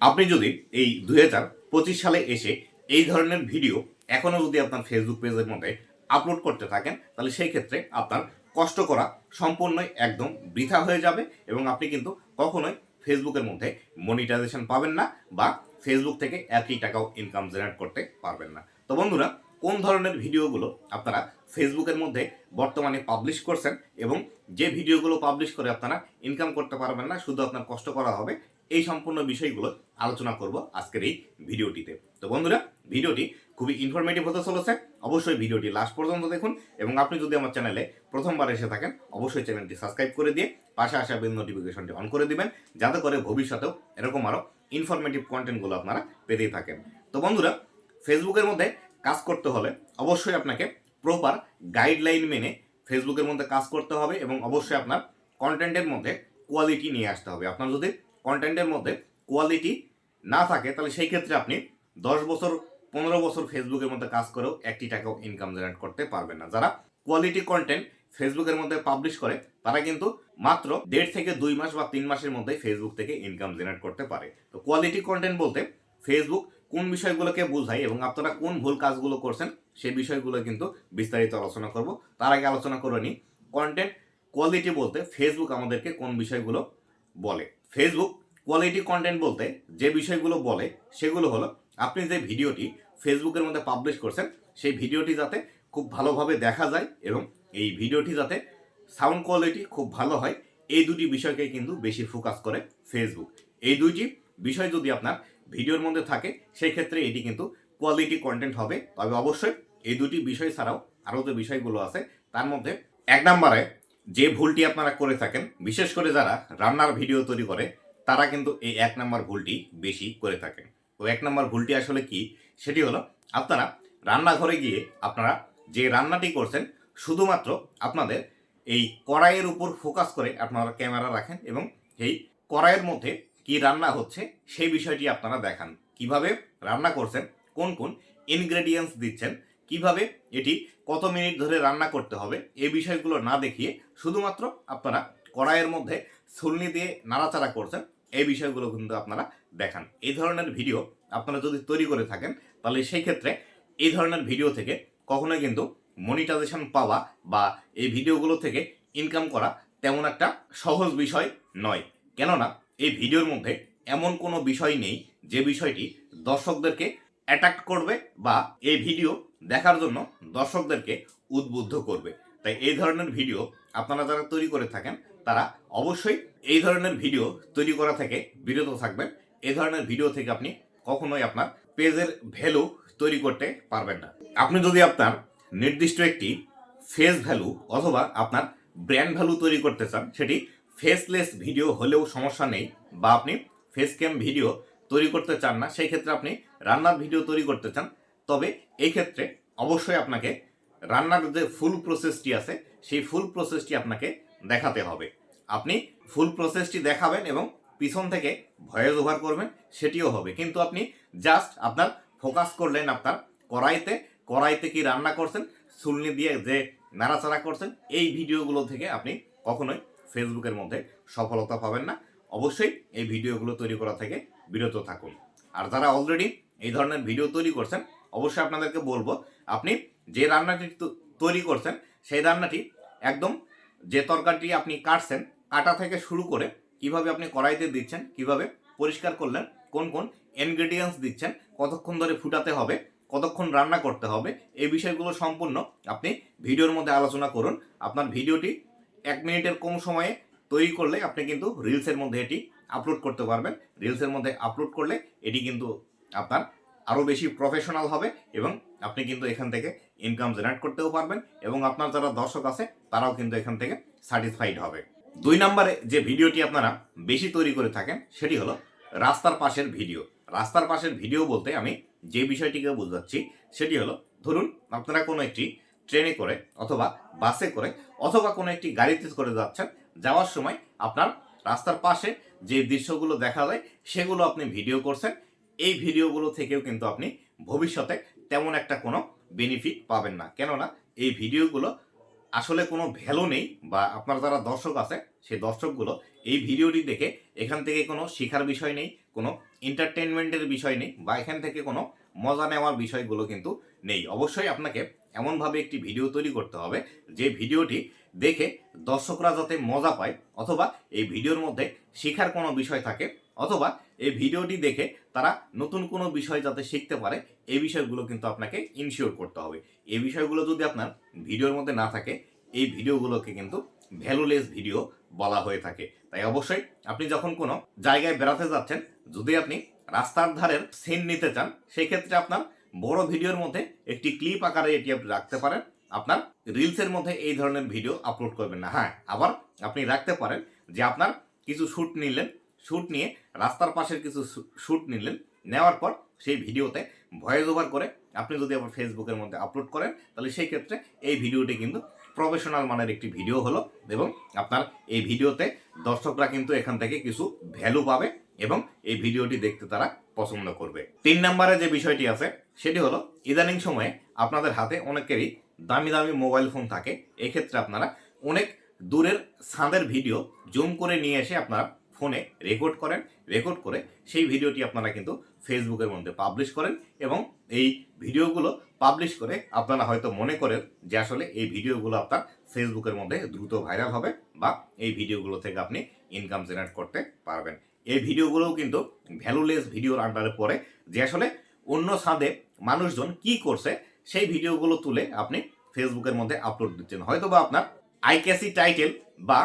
আপনি যদি এই দুই পঁচিশ সালে এসে এই ধরনের ভিডিও এখনও যদি আপনার ফেসবুক পেজের মধ্যে আপলোড করতে থাকেন, তাহলে সেই ক্ষেত্রে আপনার কষ্ট করা সম্পূর্ণই একদম বৃথা হয়ে যাবে এবং আপনি কিন্তু কখনোই ফেসবুকের মধ্যে মনিটাইজেশন পাবেন না বা ফেসবুক থেকে একই টাকাও ইনকাম জেনারেট করতে পারবেন না। তো বন্ধুরা, কোন ধরনের ভিডিওগুলো আপনারা ফেসবুকের মধ্যে বর্তমানে পাবলিশ করছেন এবং যে ভিডিওগুলো পাবলিশ করে আপনারা ইনকাম করতে পারবেন না, শুধু আপনার কষ্ট করা হবে এই সম্পূর্ণ বিষয়গুলো আলোচনা করব আজকের এই ভিডিওটিতে। তো বন্ধুরা, ভিডিওটি খুবই ইনফরমেটিভ হতে চলেছে। অবশ্যই ভিডিওটি লাস্ট পর্যন্ত দেখুন এবং আপনি যদি আমার চ্যানেলে প্রথমবার এসে থাকেন, অবশ্যই চ্যানেলটি সাবস্ক্রাইব করে দিয়ে পাশে আসা বেল নোটিফিকেশনটি অন করে দিবেন, যাতে করে ভবিষ্যতেও এরকম আরও ইনফরমেটিভ কন্টেন্টগুলো আপনারা পেতেই থাকেন। তো বন্ধুরা ফেসবুকের মধ্যে কাজ করতে হলে অবশ্যই আপনাকে প্রপার গাইডলাইন মেনে ফেসবুকের মধ্যে কাজ করতে হবে এবং অবশ্যই আপনার কন্টেন্টের মধ্যে কোয়ালিটি নিয়ে আসতে হবে। আপনার যদি কন্টেন্টের মধ্যে কোয়ালিটি না থাকে, তাহলে সেই ক্ষেত্রে আপনি দশ বছর, পনেরো বছর ফেসবুকের মধ্যে কাজ করেও একটি টাকাও ইনকাম জেনারেট করতে পারবেন না। যারা কোয়ালিটি কন্টেন্ট ফেসবুকের মধ্যে পাবলিশ করে, তারা কিন্তু মাত্র দেড় থেকে দুই মাস বা তিন মাসের মধ্যে ফেসবুক থেকে ইনকাম জেনারেট করতে পারে। তো কোয়ালিটি কন্টেন্ট বলতে ফেসবুক কোন বিষয়গুলোকে বোঝায় এবং আপনারা কোন ভুল কাজগুলো করছেন, সেই বিষয়গুলো কিন্তু বিস্তারিত আলোচনা করব। তার আগে আলোচনা করে নিই। কন্টেন্ট কোয়ালিটি বলতে ফেসবুক আমাদেরকে কোন বিষয়গুলো বলে। ফেসবুক কোয়ালিটি কন্টেন্ট বলতে যে বিষয়গুলো বলে সেগুলো হলো, আপনি যে ভিডিওটি ফেসবুকের মধ্যে পাবলিশ করছেন, সেই ভিডিওটি যাতে খুব ভালোভাবে দেখা যায় এবং এই ভিডিওটি যাতে সাউন্ড কোয়ালিটি খুব ভালো হয়, এই দুটি বিষয়কে কিন্তু বেশি ফোকাস করে ফেসবুক এই দুইটি বিষয় যদি আপনার ভিডিওর মধ্যে থাকে, সেই ক্ষেত্রে এটি কিন্তু কোয়ালিটি কন্টেন্ট হবে। তবে অবশ্যই এই দুটি বিষয় ছাড়াও আরও যে বিষয়গুলো আছে, তার মধ্যে এক নম্বরে যে ভুলটি আপনারা করে থাকেন, বিশেষ করে যারা রান্নার ভিডিও তৈরি করে, তারা কিন্তু এই এক নম্বর ভুলটি বেশি করে থাকেন। তো এক নম্বর ভুলটি আসলে কি? সেটি হলো আপনারা রান্নাঘরে গিয়ে আপনারা যে রান্নাটি করছেন, শুধুমাত্র আপনাদের এই কড়াইয়ের উপর ফোকাস করে আপনারা ক্যামেরা রাখেন এবং এই কড়াইয়ের মধ্যে কি রান্না হচ্ছে, সেই বিষয়টি আপনারা দেখান। কীভাবে রান্না করছেন, কোন কোন ইনগ্রেডিয়েন্টস দিচ্ছেন কীভাবে এটি কত মিনিট ধরে রান্না করতে হবে, এই বিষয়গুলো না দেখিয়ে শুধুমাত্র আপনারা কড়াইয়ের মধ্যে ছুলনি দিয়ে নাড়াচাড়া করছেন, এই বিষয়গুলো কিন্তু আপনারা দেখান। এই ধরনের ভিডিও আপনারা যদি তৈরি করে থাকেন, তাহলে সেই ক্ষেত্রে এই ধরনের ভিডিও থেকে কখনোই কিন্তু মনিটাইজেশন পাওয়া বা এই ভিডিওগুলো থেকে ইনকাম করা তেমন একটা সহজ বিষয় নয়। কেননা, এই ভিডিওর মধ্যে এমন কোনো বিষয় নেই যে বিষয়টি দর্শকদেরকে অ্যাট্রাক্ট করবে বা এই ভিডিও দেখার জন্য দর্শকদেরকে উদ্বুদ্ধ করবে। তাই এই ধরনের ভিডিও আপনারা যারা তৈরি করে থাকেন, তারা অবশ্যই এই ধরনের ভিডিও তৈরি করা থেকে বিরত থাকবেন। এই ধরনের ভিডিও থেকে আপনি কখনোই আপনার পেজের ভ্যালু তৈরি করতে পারবেন না। আপনি যদি আপনার নির্দিষ্ট একটি ফেস ভ্যালু অথবা আপনার ব্র্যান্ড ভ্যালু তৈরি করতে চান, সেটি ফেসলেস ভিডিও হলেও সমস্যা নেই বা আপনি ফেস ক্যাম ভিডিও তৈরি করতে চান না, সেই ক্ষেত্রে আপনি রান্নার ভিডিও তৈরি করতে চান তবে এই ক্ষেত্রে অবশ্যই আপনাকে রান্নার যে ফুল প্রসেসটি আছে, সেই ফুল প্রসেসটি আপনাকে দেখাতে হবে। আপনি ফুল প্রসেসটি দেখাবেন এবং পিছন থেকে ভয়েস ওভার করবেন, সেটিও হবে। কিন্তু আপনি জাস্ট আপনার ফোকাস করলেন আপনার কড়াইতে কড়াইতে কি রান্না করছেন সুলনি দিয়ে যে নাড়াচাড়া করছেন, এই ভিডিওগুলো থেকে আপনি কখনোই ফেসবুকের মধ্যে সফলতা পাবেন না। অবশ্যই এই ভিডিওগুলো তৈরি করা থেকে বিরত থাকুন। আর যারা অলরেডি এই ধরনের ভিডিও তৈরি করছেন অবশ্যই আপনাদেরকে বলব, আপনি যে রান্নাটি তৈরি করছেন, সেই রান্নাটি একদম যে তরকারিটি আপনি কাটছেন, কাটা থেকে শুরু করে কীভাবে আপনি কড়াইতে দিচ্ছেন, কীভাবে পরিষ্কার করলেন, কোন কোন ইনগ্রেডিয়েন্টস দিচ্ছেন, কতক্ষণ ধরে ফুটাতে হবে, কতক্ষণ রান্না করতে হবে, এই বিষয়গুলো সম্পূর্ণ আপনি ভিডিওর মধ্যে আলোচনা করুন। আপনার ভিডিওটি এক মিনিটের কম সময়ে তৈরি করলে আপনি কিন্তু রিলসের মধ্যে এটি আপলোড করতে পারবেন। রিলসের মধ্যে আপলোড করলে এটি কিন্তু আপনার আরও বেশি প্রফেশনাল হবে এবং আপনি কিন্তু এখান থেকে ইনকাম জেনারেট করতেও পারবেন এবং আপনার যারা দর্শক আছে, তারাও কিন্তু এখান থেকে স্যাটিসফাইড হবে। দুই নম্বরে যে ভিডিওটি আপনারা বেশি তৈরি করে থাকেন, সেটি হলো রাস্তার পাশের ভিডিও। রাস্তার পাশের ভিডিও বলতে আমি যে বিষয়টিকে বোঝাচ্ছি, সেটি হলো ধরুন আপনারা কোনো একটি ট্রেনে করে অথবা বাসে করে অথবা কোনো একটি গাড়িতে করে যাচ্ছেন, যাওয়ার সময় আপনার রাস্তার পাশে যে দৃশ্যগুলো দেখা যায়, সেগুলো আপনি ভিডিও করছেন এই ভিডিওগুলো থেকেও কিন্তু আপনি ভবিষ্যতে তেমন একটা কোনো বেনিফিট পাবেন না। কেননা এই ভিডিওগুলো আসলে কোনো ভ্যালু নেই বা আপনার যারা দর্শক আছে, সেই দর্শকগুলো এই ভিডিওটি দেখে এখান থেকে কোনো শেখার বিষয় নেই, কোনো এন্টারটেনমেন্টের বিষয় নেই বা এখান থেকে কোনো মজা নেওয়ার বিষয়গুলো কিন্তু নেই। অবশ্যই আপনাকে এমনভাবে একটি ভিডিও তৈরি করতে হবে, যে ভিডিওটি দেখে দর্শকরা যাতে মজা পায় অথবা এই ভিডিওর মধ্যে শেখার কোনো বিষয় থাকে অথবা এই ভিডিওটি দেখে তারা নতুন কোনো বিষয় যাতে শিখতে পারে, এই বিষয়গুলো কিন্তু আপনাকে ইনশিওর করতে হবে। এই বিষয়গুলো যদি আপনার ভিডিওর মধ্যে না থাকে, এই ভিডিওগুলোকে কিন্তু ভ্যালুলেস ভিডিও বলা হয়ে থাকে। তাই অবশ্যই আপনি যখন কোনো জায়গায় বেড়াতে যাচ্ছেন, যদি আপনি রাস্তার ধারের সিন নিতে চান, সেক্ষেত্রে আপনার বড় ভিডিওর মধ্যে একটি ক্লিপ আকারে এটি আপনি রাখতে পারেন। আপনার রিলসের মধ্যে এই ধরনের ভিডিও আপলোড করবেন না। হ্যাঁ আবার আপনি রাখতে পারেন যে আপনার কিছু শ্যুট নিলেন শ্যুট নিয়ে রাস্তার পাশের কিছু শ্যুট নিলেন। নেওয়ার পর সেই ভিডিওতে ভয়েস ওভার করে আপনি যদি আবার ফেসবুকের মধ্যে আপলোড করেন, তাহলে সেই ক্ষেত্রে এই ভিডিওটি কিন্তু প্রফেশনাল মানের একটি ভিডিও হলো এবং আপনার এই ভিডিওতে দর্শকরা কিন্তু এখান থেকে কিছু ভ্যালু পাবে এবং এই ভিডিওটি দেখতে তারা পছন্দ করবে। তিন নম্বরে যে বিষয়টি আছে, সেটি হলো ইদানিং সময়ে আপনাদের হাতে অনেকেরই দামি দামি মোবাইল ফোন থাকে। এক্ষেত্রে আপনারা অনেক দূরের ছাদের ভিডিও জুম করে নিয়ে এসে আপনারা ফোনে রেকর্ড করেন রেকর্ড করে সেই ভিডিওটি আপনারা কিন্তু ফেসবুকের মধ্যে পাবলিশ করেন এবং এই ভিডিওগুলো পাবলিশ করে আপনারা হয়তো মনে করেন যে আসলে এই ভিডিওগুলো আপনার ফেসবুকের মধ্যে দ্রুত ভাইরাল হবে বা এই ভিডিওগুলো থেকে আপনি ইনকাম জেনারেট করতে পারবেন। এই ভিডিওগুলোও কিন্তু ভ্যালুলেস ভিডিওর আন্ডারে পড়ে যে আসলে অন্য ছাদে মানুষজন কি করছে সেই ভিডিওগুলো তুলে আপনি ফেসবুকের মধ্যে আপলোড দিচ্ছেন। হয়তো বা আপনার আইক্যাসি টাইটেল বা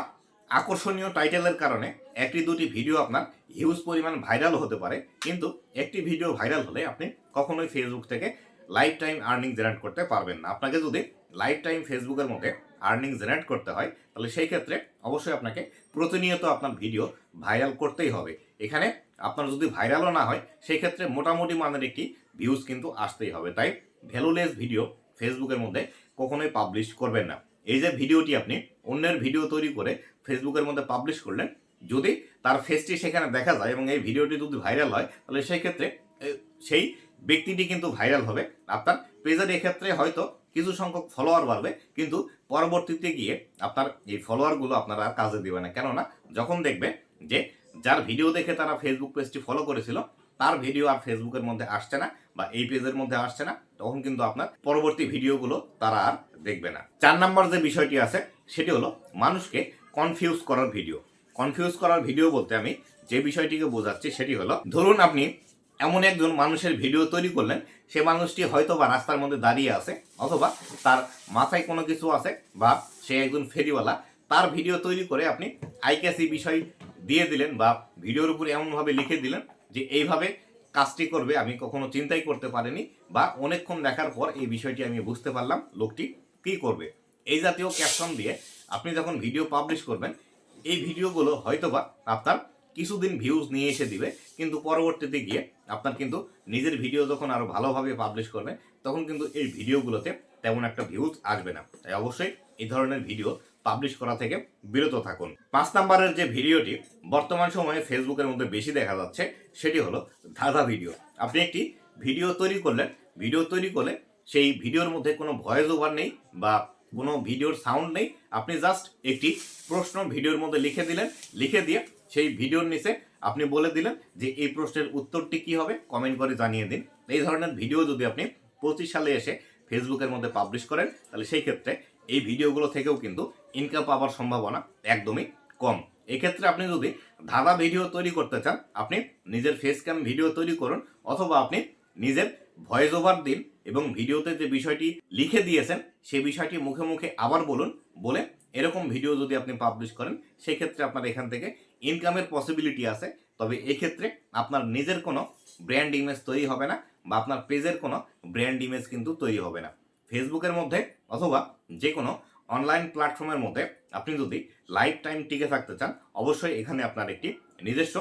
আকর্ষণীয় টাইটেলের কারণে একটি দুটি ভিডিও আপনার হিউজ পরিমাণ ভাইরাল হতে পারে, কিন্তু একটি ভিডিও ভাইরাল হলে আপনি কখনোই ফেসবুক থেকে লাইফ টাইম আর্নিং জেনারেট করতে পারবেন না। আপনাকে যদি লাইফ টাইম ফেসবুকের মধ্যে আর্নিং জেনারেট করতে হয়, তাহলে সেই ক্ষেত্রে অবশ্যই আপনাকে প্রতিনিয়ত আপনার ভিডিও ভাইরাল করতেই হবে। এখানে আপনার যদি ভাইরালও না হয়, সেই ক্ষেত্রে মোটামুটি মানের একটি ভিউজ কিন্তু আসতেই হবে। তাই ভ্যালুলেস ভিডিও ফেসবুকের মধ্যে কখনোই পাবলিশ করবেন না। এই যে ভিডিওটি আপনি অন্যের ভিডিও তৈরি করে ফেসবুকের মধ্যে পাবলিশ করলেন, যদি তার ফেসটি সেখানে দেখা যায় এবং এই ভিডিওটি যদি ভাইরাল হয়, তাহলে সেই ক্ষেত্রে সেই ব্যক্তিটি কিন্তু ভাইরাল হবে। আপনার পেজের এক্ষেত্রে হয়তো কিছু সংখ্যক ফলোয়ার বাড়বে, কিন্তু পরবর্তীতে গিয়ে আপনার এই ফলোয়ারগুলো আপনারা আর কাজে দেবে না। কেননা, যখন দেখবে যে যার ভিডিও দেখে তারা ফেসবুক পেজটি ফলো করেছিল, তার ভিডিও আর ফেসবুকের মধ্যে আসছে না বা এই পেজের মধ্যে আসছে না। তখন কিন্তু আপনার পরবর্তী ভিডিওগুলো তারা আর দেখবে না। চার নম্বর যে বিষয়টি আছে, সেটি হলো মানুষকে কনফিউজ করার ভিডিও। কনফিউজ করার ভিডিও বলতে আমি যে বিষয়টিকে বোঝাচ্ছি, সেটি হলো, ধরুন আপনি এমন একজন মানুষের ভিডিও তৈরি করলেন, সে মানুষটি হয়তো বা রাস্তার মধ্যে দাঁড়িয়ে আছে, অথবা তার মাথায় কোনো কিছু আছে বা সে একজন ফেরিওয়ালা, তার ভিডিও তৈরি করে আপনি আইকেসি বিষয় দিয়ে দিলেন বা ভিডিওর উপরে এমনভাবে লিখে দিলেন যে এইভাবে কাজটি করবে, আমি কখনো চিন্তাই করতে পারিনি, বা অনেকক্ষণ দেখার পর এই বিষয়টি আমি বুঝতে পারলাম লোকটি কী করবে। এই জাতীয় ক্যাপশন দিয়ে আপনি যখন ভিডিও পাবলিশ করবেন, এই ভিডিওগুলো হয়তোবা আপনার কিছুদিন ভিউজ নিয়ে এসে দিবে, কিন্তু পরবর্তীতে গিয়ে আপনার কিন্তু নিজের ভিডিও যখন আরও ভালোভাবে পাবলিশ করবেন তখন কিন্তু এই ভিডিওগুলোতে তেমন একটা ভিউজ আসবে না। তাই অবশ্যই এই ধরনের ভিডিও পাবলিশ করা থেকে বিরত থাকুন। পাঁচ নাম্বারের যে ভিডিওটি বর্তমান সময়ে ফেসবুকের মধ্যে বেশি দেখা যাচ্ছে, সেটি হলো ধাঁধা ভিডিও। আপনি একটি ভিডিও তৈরি করলেন, ভিডিও তৈরি করলে সেই ভিডিওর মধ্যে কোনো ভয়েস ওভার নেই বা কোনো ভিডিওর সাউন্ড নেই, আপনি জাস্ট একটি প্রশ্ন ভিডিওর মধ্যে লিখে দিলেন, লিখে দিয়ে সেই ভিডিওর নিচে আপনি বলে দিলেন যে এই প্রশ্নের উত্তরটি কি হবে কমেন্ট করে জানিয়ে দিন। এই ধরনের ভিডিও যদি আপনি পঁচিশ সালে এসে ফেসবুকের মধ্যে পাবলিশ করেন, তাহলে সেই ক্ষেত্রে এই ভিডিওগুলো থেকেও কিন্তু ইনকাম পাওয়ার সম্ভাবনা একদমই কম। এক্ষেত্রে আপনি যদি ধাঁধা ভিডিও তৈরি করতে চান, আপনি নিজের ফেস ক্যাম ভিডিও তৈরি করুন অথবা আপনি নিজের ভয়েস ওভার দিন এবং ভিডিওতে যে বিষয়টি লিখে দিয়েছেন সেই বিষয়টি মুখে মুখে আবার বলুন, বলে এরকম ভিডিও যদি আপনি পাবলিশ করেন, সেক্ষেত্রে আপনার এখান থেকে ইনকামের পসিবিলিটি আছে। তবে এক্ষেত্রে আপনার নিজের কোনো ব্র্যান্ড ইমেজ তৈরি হবে না বা আপনার পেজের কোনো ব্র্যান্ড ইমেজ কিন্তু তৈরি হবে না। ফেসবুকের মধ্যে অথবা যে কোনো অনলাইন প্ল্যাটফর্মের মধ্যে আপনি যদি লাইফ টাইম টিকে থাকতে চান, অবশ্যই এখানে আপনার একটি নিজস্ব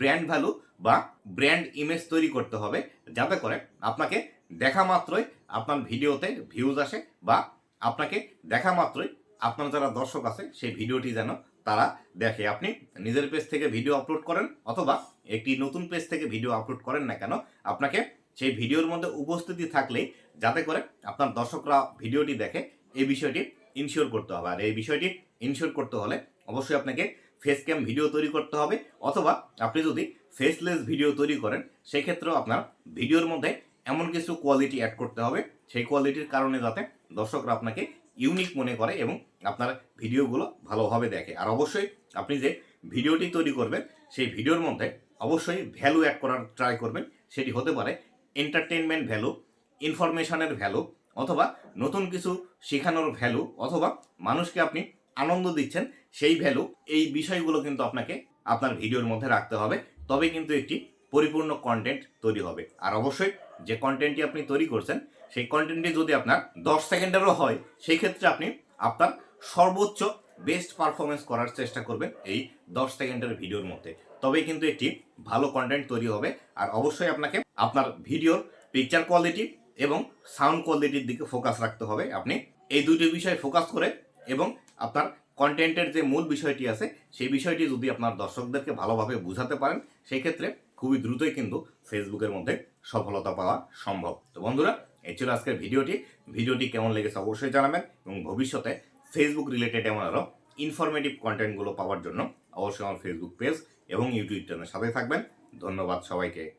ব্র্যান্ড ভ্যালু বা ব্র্যান্ড ইমেজ তৈরি করতে হবে, যাতে করে আপনাকে দেখা মাত্রই আপনার ভিডিওতে ভিউজ আসে বা আপনাকে দেখা মাত্রই আপনার যারা দর্শক আছে, সেই ভিডিওটি যেন তারা দেখে। আপনি নিজের পেজ থেকে ভিডিও আপলোড করেন অথবা একটি নতুন পেজ থেকে ভিডিও আপলোড করেন না কেন, আপনাকে সেই ভিডিওর মধ্যে উপস্থিতি থাকলেই যাতে করে আপনার দর্শকরা ভিডিওটি দেখে এই বিষয়টি ইনশিওর করতে হবে। আর এই বিষয়টি ইনশিওর করতে হলে অবশ্যই আপনাকে ফেস ক্যাম ভিডিও তৈরি করতে হবে অথবা আপনি যদি ফেসলেস ভিডিও তৈরি করেন, সেক্ষেত্রেও আপনার ভিডিওর মধ্যে এমন কিছু কোয়ালিটি অ্যাড করতে হবে। সেই কোয়ালিটির কারণে যাতে দর্শকরা আপনাকে ইউনিক মনে করে এবং আপনার ভিডিওগুলো ভালোভাবে দেখে। আর অবশ্যই আপনি যে ভিডিওটি তৈরি করবেন, সেই ভিডিওর মধ্যে অবশ্যই ভ্যালু অ্যাড করার ট্রাই করবেন। সেটি হতে পারে এন্টারটেনমেন্ট ভ্যালু ইনফরমেশনের ভ্যালু অথবা নতুন কিছু শেখানোর ভ্যালু অথবা মানুষকে আপনি আনন্দ দিচ্ছেন, সেই ভ্যালু এই বিষয়গুলো কিন্তু আপনাকে আপনার ভিডিওর মধ্যে রাখতে হবে। তবে কিন্তু একটি পরিপূর্ণ কন্টেন্ট তৈরি হবে। আর অবশ্যই যে কন্টেন্টটি আপনি তৈরি করছেন, সেই কন্টেন্টটি যদি আপনার দশ সেকেন্ডেরও হয় সেই ক্ষেত্রে আপনি আপনার সর্বোচ্চ বেস্ট পারফরমেন্স করার চেষ্টা করবেন এই দশ সেকেন্ডের ভিডিওর মধ্যে। তবেই কিন্তু একটি ভালো কন্টেন্ট তৈরি হবে। আর অবশ্যই আপনাকে আপনার ভিডিওর পিকচার কোয়ালিটি এবং সাউন্ড কোয়ালিটির দিকে ফোকাস রাখতে হবে। আপনি এই দুইটি বিষয় ফোকাস করে এবং আপনার কন্টেন্টের যে মূল বিষয়টি আছে, সেই বিষয়টি যদি আপনার দর্শকদেরকে ভালোভাবে বোঝাতে পারেন সেই ক্ষেত্রে খুবই দ্রুতই কিন্তু ফেসবুকের মধ্যে সফলতা পাওয়া সম্ভব। তো বন্ধুরা, এই ছিল আজকের ভিডিওটি। ভিডিওটি কেমন লেগেছে অবশ্যই জানাবেন এবং ভবিষ্যতে ফেসবুক রিলেটেড এমন আরও ইনফরমেটিভ কন্টেন্টগুলো পাওয়ার জন্য অবশ্যই আমার ফেসবুক পেজ এবং ইউটিউব চ্যানেলের সাথে থাকবেন। ধন্যবাদ সবাইকে।